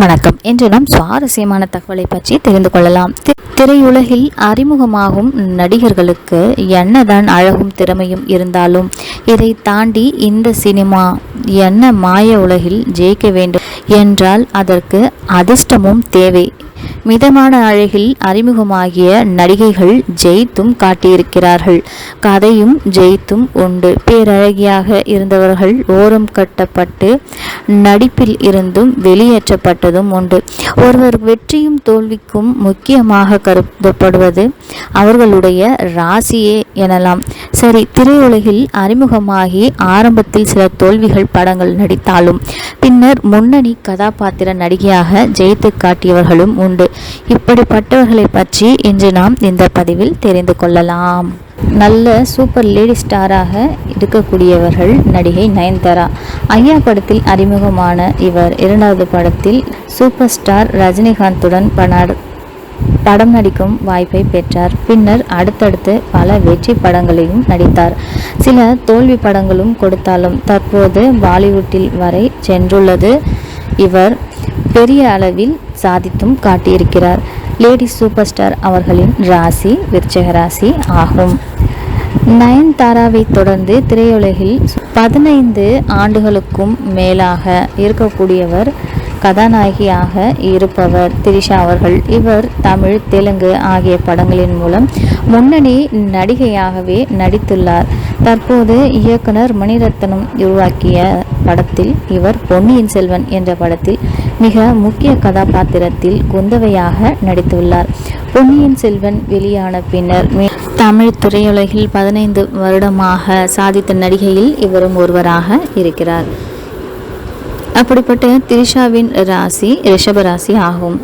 வணக்கம். இன்று நாம் சுவாரஸ்யமான தகவலை பற்றி தெரிந்து கொள்ளலாம். திரையுலகில் அறிமுகமாகும் நடிகர்களுக்கு என்னதான் அழகும் திறமையும் இருந்தாலும் இதை தாண்டி இந்த சினிமா என்ன மாய உலகில் ஜெயிக்க வேண்டும் என்றால் அதற்கு அதிர்ஷ்டமும் தேவை. மிதமான அழகில் அறிமுகமாகிய நடிகைகள் ஜெயித்தும் காட்டியிருக்கிறார்கள். கதையும் ஜெயித்தும் உண்டு. பேரழகியாக இருந்தவர்கள் ஓரம் கட்டப்பட்டு நடிப்பில் இருந்தும் வெளியேற்றப்பட்டதும் உண்டு. ஒருவர் வெற்றியும் தோல்விக்கும் முக்கியமாக கருதப்படுவது அவர்களுடைய ராசியே எனலாம். சரி திரையுலகில் அறிமுகமாகி ஆரம்பத்தில் சில தோல்விகள் படங்கள் நடித்தாலும் பின்னர் முன்னணி கதாபாத்திர நடிகையாக ஜெயித்து காட்டியவர்களும் உண்டு. இப்படிப்பட்டவர்களை பற்றி இன்று நாம் இந்த பதிவில் தெரிந்து கொள்ளலாம். நல்ல சூப்பர் லேடி ஸ்டாராக இருக்கக்கூடியவர்கள் நடிகை நயன்தாரா. ஐயா படத்தில் அறிமுகமான இவர் இரண்டாவது படத்தில் சூப்பர் ஸ்டார் ரஜினிகாந்துடன் பனாடு படம் நடிக்கும் வாய்ப்பை பெற்றார். பின்னர் அடுத்தடுத்து பல வெற்றி படங்களையும் நடித்தார். சில தோல்வி படங்களும் கொடுத்தாலும் தற்போது பாலிவுட்டில் வரை சென்றுள்ளது. இவர் பெரிய அளவில் சாதித்தும் காட்டியிருக்கிறார். லேடி சூப்பர் ஸ்டார் அவர்களின் ராசி விருச்சக ராசி ஆகும். நயன்தாராவை தொடர்ந்து திரையுலகில் பதினைந்து ஆண்டுகளுக்கும் மேலாக இருக்கக்கூடியவர் கதாநாயகியாக இருப்பவர் திரிஷா அவர்கள். இவர் தமிழ் தெலுங்கு ஆகிய படங்களின் மூலம் முன்னணி நடிகையாகவே நடித்துள்ளார். தற்போது இயக்குனர் மணிரத்னம் உருவாக்கிய படத்தில் இவர் பொன்னியின் செல்வன் என்ற படத்தில் மிக முக்கிய கதாபாத்திரத்தில் குந்தவையாக நடித்துள்ளார். பொன்னியின் செல்வன் வெளியான பின்னர் தமிழ் திரையுலகில் பதினைந்து வருடமாக சாதித்த நடிகையில் இவரும் ஒருவராக இருக்கிறார். அப்படிப்பட்ட திரிஷாவின் ராசி ரிஷப ராசி ஆகும்.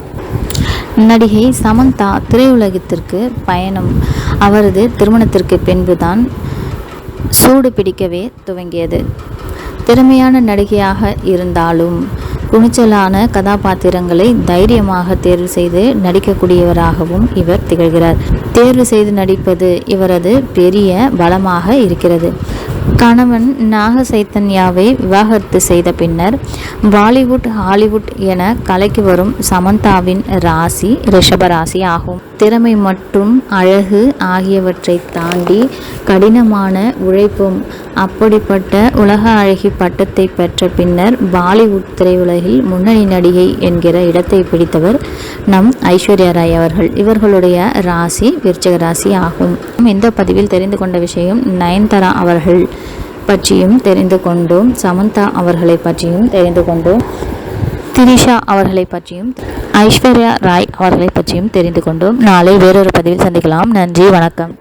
நடிகை சமந்தா திரையுலகத்திற்கு பயணம். அவரது திருமணத்திற்கு பின்புதான் சூடு பிடிக்கவே துவங்கியது. திறமையான நடிகையாக இருந்தாலும் துணிச்சலான கதாபாத்திரங்களை தைரியமாக தேர்வு செய்து நடிக்கக்கூடியவராகவும் இவர் திகழ்கிறார். தேர்வு செய்து நடிப்பது இவரது பெரிய பலமாக இருக்கிறது. கணவன் நாக சைத்தன்யாவை விவாகரத்து செய்த பின்னர் பாலிவுட் ஹாலிவுட் என கலைக்கு வரும் சமந்தாவின் ராசி ரிஷபராசி ஆகும். திறமை மற்றும் அழகு ஆகியவற்றை தாண்டி கடினமான உழைப்பும் அப்படிப்பட்ட உலக அழகி பட்டத்தை பெற்ற பின்னர் பாலிவுட் திரையுலகில் முன்னணி நடிகை என்கிற இடத்தை பிடித்தவர் நம் ஐஸ்வர்யா ராய் அவர்கள். இவர்களுடைய ராசி விருச்சக ராசி ஆகும். இந்த பதிவில் தெரிந்து கொண்ட விஷயம் நயன்தாரா அவர்கள் பற்றியும் தெரிந்து கொண்டோம். சமந்தா அவர்களை பற்றியும் தெரிந்து கொண்டோம். திரிஷா அவர்களை பற்றியும் ஐஸ்வர்யா ராய் அவர்களை பற்றியும் தெரிந்து கொண்டோம். நாளை வேறொரு பதிவில் சந்திக்கலாம். நன்றி வணக்கம்.